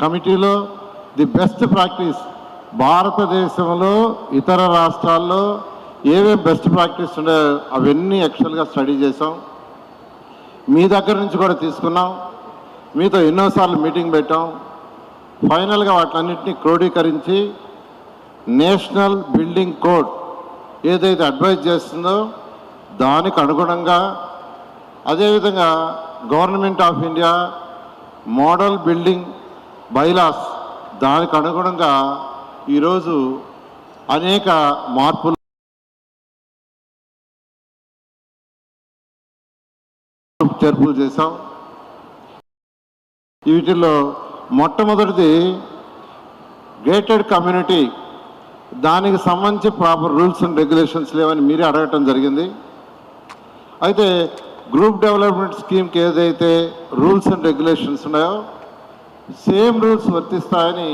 కమిటీలో the best practice భారతదేశంలో ఇతర రాష్ట్రాల్లో ఏమేమి బెస్ట్ ప్రాక్టీస్ ఉన్నాయో అవన్నీ యాక్చువల్గా స్టడీ చేసాం మీ దగ్గర నుంచి కూడా తీసుకున్నాం. మీతో ఎన్నోసార్లు మీటింగ్ పెట్టాం. ఫైనల్గా వాటిలన్నింటినీ క్రోడీకరించి నేషనల్ బిల్డింగ్ కోడ్ ఏదైతే అడ్వైజ్ చేస్తుందో దానికి అనుగుణంగా అదేవిధంగా government of India model building bylaws దానికి అనుగుణంగా ఈరోజు అనేక మార్పులు చేర్పులు చేశాం. వీటిల్లో మొట్టమొదటిది గేటెడ్ కమ్యూనిటీ. దానికి సంబంధించి ప్రాపర్ రూల్స్ అండ్ రెగ్యులేషన్స్ లేవని మీరే అడగటం జరిగింది. అయితే గ్రూప్ డెవలప్మెంట్ స్కీమ్కి ఏదైతే రూల్స్ అండ్ రెగ్యులేషన్స్ ఉన్నాయో సేమ్ రూల్స్ వర్తిస్తాయని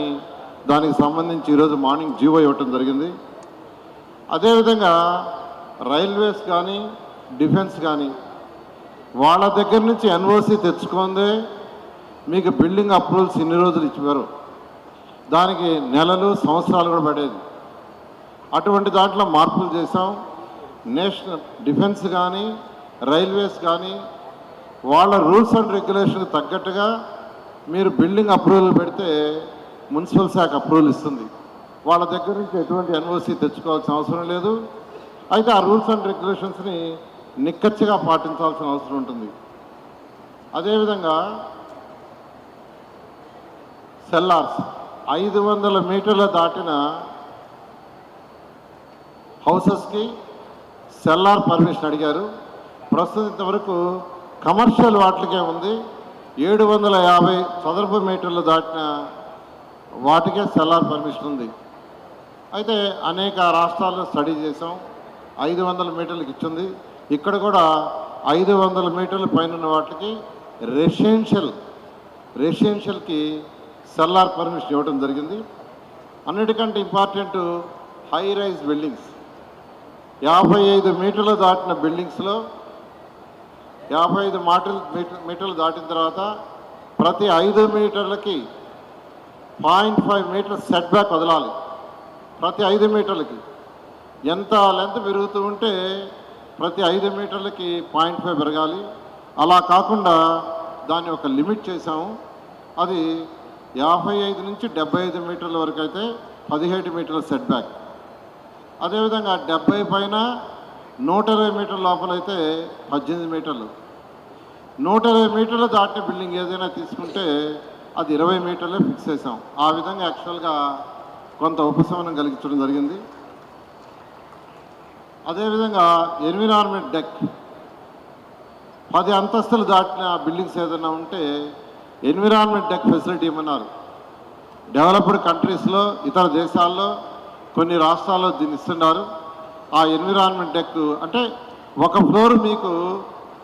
దానికి సంబంధించి ఈరోజు మార్నింగ్ జీవో ఇవ్వటం జరిగింది. అదేవిధంగా రైల్వేస్ కానీ డిఫెన్స్ కానీ వాళ్ళ దగ్గర నుంచి ఎన్ఓసి తెచ్చుకుందే మీకు బిల్డింగ్ అప్రూవల్స్ ఇన్ని రోజులు ఇచ్చారు. దానికి నెలలు సంవత్సరాలు కూడా పడేది. అటువంటి దాంట్లో మార్పులు చేసాం నేషనల్ డిఫెన్స్ కానీ రైల్వేస్ కానీ వాళ్ళ రూల్స్ అండ్ రెగ్యులేషన్కి తగ్గట్టుగా మీరు బిల్డింగ్ అప్రూవల్ పెడితే మున్సిపల్ శాఖ అప్రూవల్ ఇస్తుంది. వాళ్ళ దగ్గర నుంచి ఎటువంటి ఎన్ఓసి తెచ్చుకోవాల్సిన అవసరం లేదు. అయితే ఆ రూల్స్ అండ్ రెగ్యులేషన్స్ని నిక్కచ్చిగా పాటించాల్సిన అవసరం ఉంటుంది. అదేవిధంగా సెల్లార్స్ ఐదు వందల మీటర్ల దాటిన హౌసెస్కి సెల్లార్ పర్మిషన్ అడిగారు. ప్రస్తుతం ఇంతవరకు కమర్షియల్ వాటికే ఉంది. ఏడు వందల యాభై చదరపు మీటర్లు దాటిన వాటికే సెల్లార్ పర్మిషన్ ఉంది. అయితే అనేక రాష్ట్రాల్లో స్టడీ చేసాం ఐదు వందల మీటర్లకు ఇచ్చింది. ఇక్కడ కూడా ఐదు వందల మీటర్ల పైన వాటికి రెసిడెన్షియల్ రెసిడెన్షియల్కి సెల్లార్ పర్మిషన్ ఇవ్వడం జరిగింది. అన్నిటికంటే ఇంపార్టెంట్ హై రైజ్ బిల్డింగ్స్. యాభై ఐదు మీటర్లు దాటిన బిల్డింగ్స్లో యాభై ఐదు మాటలు మీటర్లు దాటిన తర్వాత ప్రతి ఐదు మీటర్లకి point five metre set back వదలాలి. ప్రతి ఐదు మీటర్లకి. ఎంత లెంత్ పెరుగుతూ ఉంటే ప్రతి ఐదు మీటర్లకి పాయింట్ ఫైవ్ పెరగాలి. అలా కాకుండా దాన్ని ఒక లిమిట్ చేసాము అది యాభై ఐదు నుంచి డెబ్బై ఐదు మీటర్ల వరకు అయితే పదిహేడు మీటర్ల సెట్ బ్యాక్. అదేవిధంగా డెబ్బై పైన నూట ఇరవై మీటర్ల లోపల అయితే పద్దెనిమిది మీటర్లు. నూట ఇరవై మీటర్లు దాటిన బిల్డింగ్ ఏదైనా తీసుకుంటే అది ఇరవై మీటర్లే ఫిక్స్ చేసాం ఆ విధంగా యాక్చువల్గా కొంత ఉపశమనం కలిగించడం జరిగింది. అదేవిధంగా ఎన్విరాన్మెంట్ డెక్. పది అంతస్తులు దాటిన బిల్డింగ్స్ ఏదైనా ఉంటే ఎన్విరాన్మెంట్ డెక్ ఫెసిలిటీ ఇవ్వన్నారు డెవలప్డ్ కంట్రీస్లో ఇతర దేశాల్లో కొన్ని రాష్ట్రాల్లో దీన్ని ఇస్తున్నారు. ఆ ఎన్విరాన్మెంట్ డెక్ అంటే ఒక ఫ్లోర్ మీకు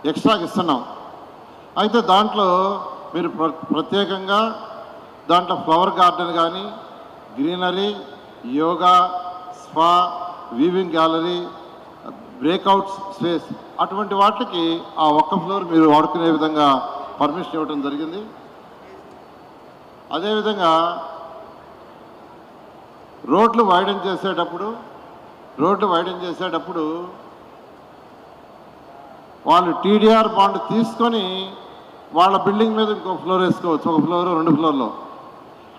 ఎక్స్ట్రాకి ఇస్తున్నాం. అయితే దాంట్లో మీరు ప్ర- ప్రత్యేకంగా దాంట్లో ఫ్లవర్ గార్డెన్ కానీ greenery yoga spa weaving gallery breakout space అటువంటి వాటికి ఆ ఒక్క ఫ్లోర్ మీరు వాడుకునే విధంగా పర్మిషన్ ఇవ్వడం జరిగింది. అదేవిధంగా రోడ్లు వైడన్ చేసేటప్పుడు రోడ్లు వైడన్ చేసేటప్పుడు వాళ్ళు టీడీఆర్ బాండ్ తీసుకొని వాళ్ళ బిల్డింగ్ మీద ఇంకో ఫ్లోర్ వేసుకోవచ్చు. ఒక ఫ్లోర్ రెండు ఫ్లోర్లో.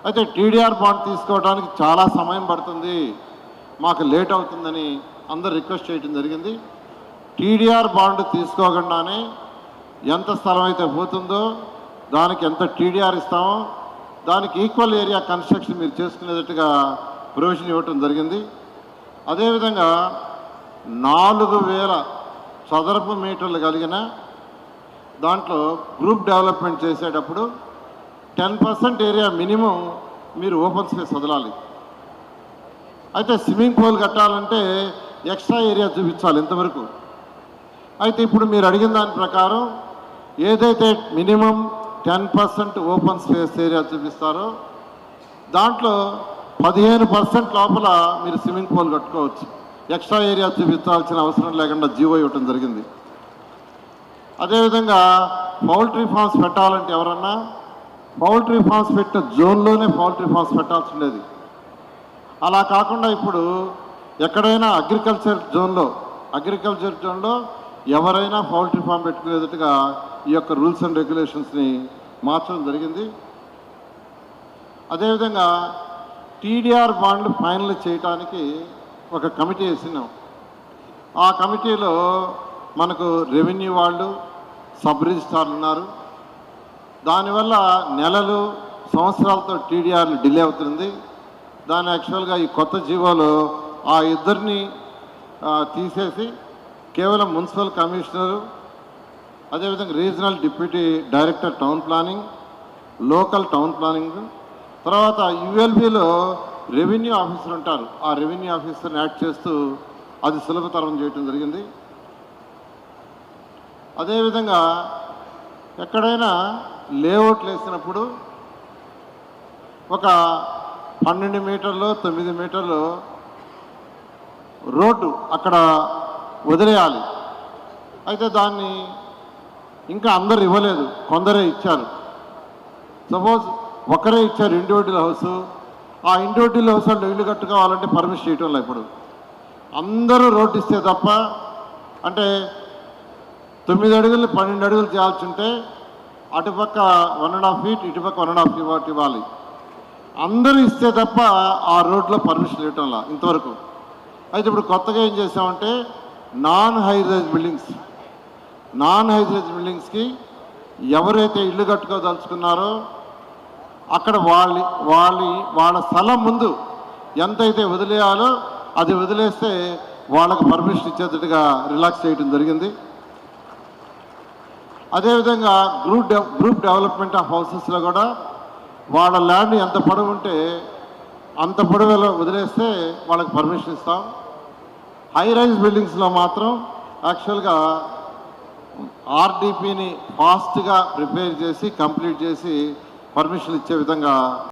అయితే టీడీఆర్ బాండ్ తీసుకోవడానికి చాలా సమయం పడుతుంది. మాకు లేట్ అవుతుందని అందరు రిక్వెస్ట్ చేయడం జరిగింది. టీడీఆర్ బాండ్ తీసుకోకుండానే ఎంత స్థలం అయితే పోతుందో దానికి ఎంత టీడీఆర్ ఇస్తామో దానికి ఈక్వల్ ఏరియా కన్స్ట్రక్షన్ మీరు చేసుకునేటట్టుగా ప్రొవిజన్ ఇవ్వటం జరిగింది. అదేవిధంగా నాలుగు వేల చదరపు మీటర్లు కలిగిన దాంట్లో గ్రూప్ డెవలప్మెంట్ చేసేటప్పుడు టెన్ పర్సెంట్ ఏరియా మినిమం మీరు ఓపెన్ స్పేస్ వదలాలి. అయితే స్విమ్మింగ్ పూల్ కట్టాలంటే ఎక్స్ట్రా ఏరియా చూపించాలి ఇంతవరకు. అయితే ఇప్పుడు మీరు అడిగిన దాని ప్రకారం ఏదైతే minimum ten percent open space area చూపిస్తారో దాంట్లో పదిహేను పర్సెంట్ లోపల మీరు స్విమ్మింగ్ పూల్ కట్టుకోవచ్చు. ఎక్స్ట్రా ఏరియా చూపించాల్సిన అవసరం లేకుండా జీవో ఇవ్వటం జరిగింది. అదేవిధంగా పౌల్ట్రీ ఫార్మ్స్ పెట్టాలంటే ఎవరన్నా పౌల్ట్రీ ఫార్మ్స్ పెట్టిన జోన్లోనే పౌల్ట్రీ ఫార్మ్స్ పెట్టాల్సి ఉండేది. అలా కాకుండా ఇప్పుడు ఎక్కడైనా అగ్రికల్చర్ జోన్లో అగ్రికల్చర్ జోన్లో ఎవరైనా పౌల్ట్రీ ఫామ్ పెట్టుకునేటట్టుగా ఈ యొక్క రూల్స్ అండ్ రెగ్యులేషన్స్ని మార్చడం జరిగింది. అదేవిధంగా టీడీఆర్ బాండ్లు ఫైనల్ చేయడానికి ఒక కమిటీ వేసినాం. ఆ కమిటీలో మనకు రెవెన్యూ వాళ్ళు సబ్ రిజిస్ట్రార్లు ఉన్నారు. దానివల్ల నెలలు సంవత్సరాలతో టీడీఆర్లు డిలే అవుతుంది. దాని యాక్చువల్గా ఈ కొత్త జీవోలో ఆ ఇద్దరిని తీసేసి కేవలం మున్సిపల్ కమిషనరు అదేవిధంగా regional deputy director town planning local town planning తర్వాత యుఎల్బిలో రెవెన్యూ ఆఫీసర్ ఉంటారు. ఆ రెవెన్యూ ఆఫీసర్ని యాడ్ చేస్తూ అది సులభతరం చేయటం జరిగింది. అదేవిధంగా ఎక్కడైనా లేఅవుట్లు వేసినప్పుడు ఒక పన్నెండు మీటర్లు తొమ్మిది మీటర్లు రోడ్డు అక్కడ వదిలేయాలి. అయితే దాన్ని ఇంకా అందరు ఇవ్వలేదు. కొందరే ఇచ్చారు. సపోజ్ ఒకరే ఇచ్చారు ఇండివిజువల్ హౌస్. ఆ ఇండివిజువల్ హౌస్ వాళ్ళు ఇల్లు కట్టుకోవాలంటే పర్మిషన్ చేయటం లేదు ఇప్పుడు. అందరూ రోడ్డు ఇస్తే తప్ప అంటే తొమ్మిది అడుగులు పన్నెండు అడుగులు చేయాల్సి ఉంటే అటుపక్క వన్ అండ్ హాఫ్ ఫీట్ ఇటుపక్క వన్ అండ్ హాఫ్ ఫీట్ ఇవ్వాలి. అందరూ ఇస్తే తప్ప ఆ రోడ్లో పర్మిషన్ ఇవ్వటంలా ఇంతవరకు. అయితే ఇప్పుడు కొత్తగా ఏం చేసామంటే non highrise buildings non highrise బిల్డింగ్స్కి ఎవరైతే ఇల్లు కట్టుకోదలుచుకున్నారో అక్కడ వాళ్ళ వాళ్ళ వాళ్ళ స్థలం ముందు ఎంతైతే వదిలేయాలో అది వదిలేస్తే వాళ్ళకు పర్మిషన్ ఇచ్చేటట్టుగా రిలాక్స్ చేయడం జరిగింది. అదేవిధంగా గ్రూప్ డెవ గ్రూప్ డెవలప్మెంట్ ఆఫ్ హౌసెస్లో కూడా వాళ్ళ ల్యాండ్ ఎంత పొడవు ఉంటే అంత పొడవులో వదిలేస్తే వాళ్ళకి పర్మిషన్ ఇస్తాం. హై రైజ్ బిల్డింగ్స్లో మాత్రం యాక్చువల్గా ఆర్డీపీని ఫాస్ట్గా ప్రిపేర్ చేసి కంప్లీట్ చేసి పర్మిషన్ ఇచ్చే విధంగా